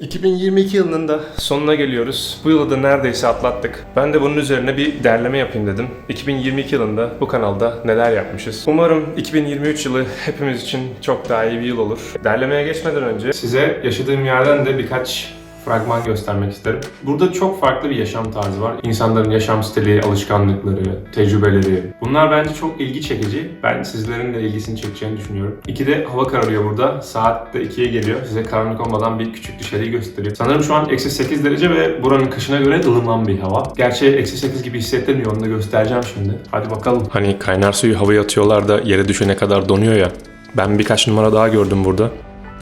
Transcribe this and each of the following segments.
2022 yılının da sonuna geliyoruz. Bu yılı da neredeyse atlattık. Ben de bunun üzerine bir derleme yapayım dedim. 2022 yılında bu kanalda neler yapmışız. Umarım 2023 yılı hepimiz için çok daha iyi bir yıl olur. Derlemeye geçmeden önce size yaşadığım yerden de birkaç fragman göstermek isterim. Burada çok farklı bir yaşam tarzı var. İnsanların yaşam stili, alışkanlıkları, tecrübeleri. Bunlar bence çok ilgi çekici. Ben sizlerin de ilgisini çekeceğini düşünüyorum. İkide hava kararıyor burada. Saat de 2'ye geliyor. Size karanlık olmadan bir küçük dışarıyı göstereyim. Sanırım şu an eksi 8 derece ve buranın kışına göre ılıman bir hava. Gerçi eksi 8 gibi hissettirmiyor. Onu da göstereceğim şimdi. Hadi bakalım. Hani kaynar suyu havaya atıyorlar da yere düşene kadar donuyor ya. Ben birkaç numara daha gördüm burada.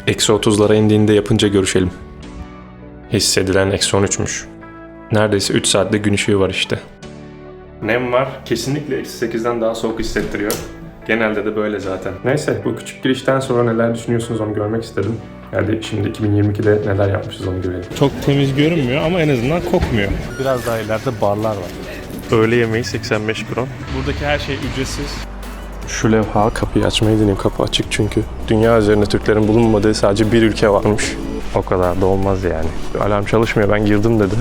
Eksi 30'lara indiğinde yapınca görüşelim. Hissedilen eksi 13'müş. Neredeyse 3 saatte gün ışığı var işte. Nem var. Kesinlikle eksi 8'den daha soğuk hissettiriyor. Genelde de böyle zaten. Neyse bu küçük girişten sonra neler düşünüyorsunuz onu görmek istedim. Hadi şimdi 2022'de neler yapmışız onu görelim. Çok temiz görünmüyor ama en azından kokmuyor. Biraz daha ileride barlar var. Öğle yemeği 85 kron. Buradaki her şey ücretsiz. Şu levha kapıyı açmayı deneyim. Kapı açık çünkü. Dünya üzerinde Türklerin bulunmadığı sadece bir ülke varmış. O kadar da olmaz yani. Alarm çalışmıyor ben girdim dedi.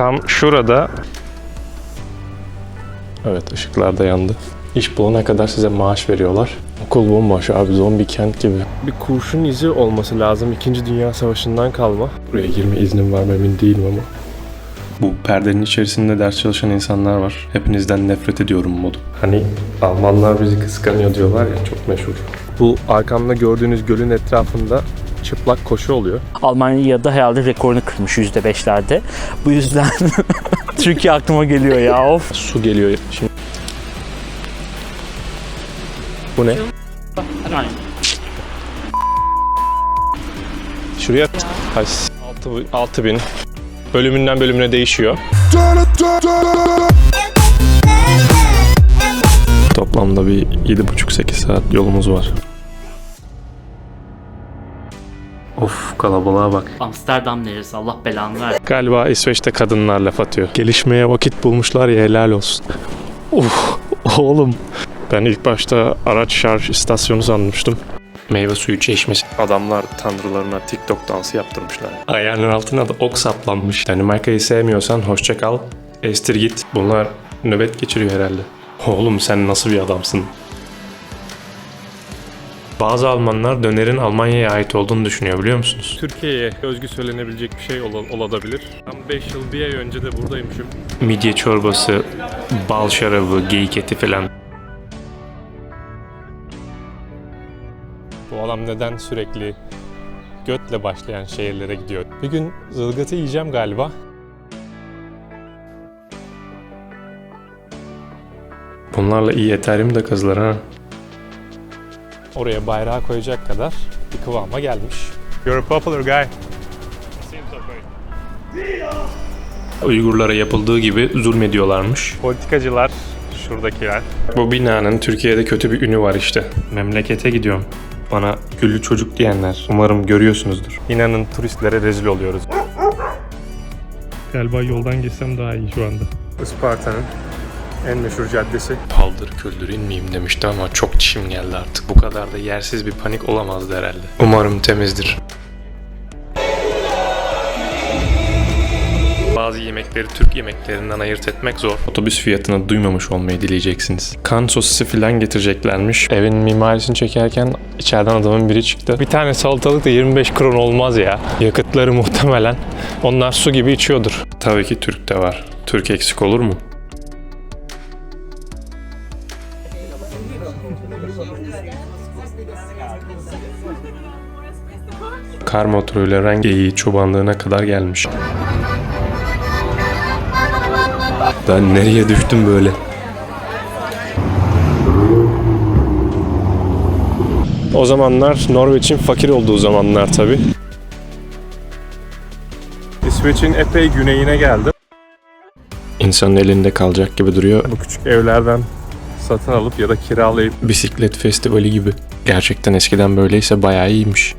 Tam şurada Evet ışıklar da yandı. İş bulana kadar size maaş veriyorlar. Okul bomboş abi zombi kent gibi. Bir kurşun izi olması lazım. İkinci Dünya Savaşı'ndan kalma. Buraya girme iznim var mı emin değilim ama. Bu perdenin içerisinde ders çalışan insanlar var. Hepinizden nefret ediyorum modu. Hani Almanlar bizi kıskanıyor diyorlar ya çok meşhur. Bu arkamda gördüğünüz gölün etrafında çıplak koşu oluyor. Almanya'da herhalde rekorunu kırmış %5'lerde. Bu yüzden Türkiye aklıma geliyor ya of. Su geliyor şimdi. Bu ne? Şuraya Kaç? 6000 bölümünden bölümüne değişiyor. Toplamda bir 7,5-8 saat yolumuz var. Of kalabalığa bak. Amsterdam neresi Allah belanı ver. Galiba İsveç'te kadınlar laf atıyor. Gelişmeye vakit bulmuşlar ya helal olsun. Uf oğlum. Ben ilk başta araç şarj istasyonu sanmıştım. Meyve suyu çeşmesi. Adamlar tanrılarına TikTok dansı yaptırmışlar. Ayağının altına da ok saplanmış. Danimarka'yı sevmiyorsan hoşça kal. Estir git. Bunlar nöbet geçiriyor herhalde. Oğlum sen nasıl bir adamsın? Bazı Almanlar dönerin Almanya'ya ait olduğunu düşünüyor biliyor musunuz? Türkiye'ye özgü söylenebilecek bir şey olabilir. Tam 5 yıl bir ay önce de buradaymışım. Midye çorbası, bal şarabı, geyik eti falan. Bu adam neden sürekli götle başlayan şehirlere gidiyor? Bir gün zılgıtı yiyeceğim galiba. Bunlarla iyi Ethereum da kazılar ha. Oraya bayrağı koyacak kadar bir kıvama gelmiş. You're a popular guy. Uygurlara yapıldığı gibi zulmediyorlarmış. Politikacılar şuradakiler. Bu binanın Türkiye'de kötü bir ünü var işte. Memlekete gidiyorum. Bana güllü çocuk diyenler. Umarım görüyorsunuzdur. İnanın turistlere rezil oluyoruz. Galiba yoldan geçsem daha iyi şu anda. Isparta'nın en meşhur caddesi. Paldır küldür inmeyeyim demişti ama çok çişim geldi artık. Bu kadar da yersiz bir panik olamazdı herhalde. Umarım temizdir. Bazı yemekleri Türk yemeklerinden ayırt etmek zor. Otobüs fiyatını duymamış olmayı dileyeceksiniz. Kan sosisi falan getireceklermiş. Evin mimarisini çekerken içeriden adamın biri çıktı. Bir tane salatalık da 25 kron olmaz ya. Yakıtları muhtemelen. Onlar su gibi içiyordur. Tabii ki Türk de var. Türk eksik olur mu? Kar motoruyla Renge'yi çobanlığına kadar gelmiş. Ben nereye düştüm böyle? O zamanlar Norveç'in fakir olduğu zamanlar tabi. İsveç'in epey güneyine geldim. İnsanın elinde kalacak gibi duruyor. Bu küçük evlerden satın alıp ya da kiralayıp bisiklet festivali gibi. Gerçekten eskiden böyleyse bayağı iyiymiş.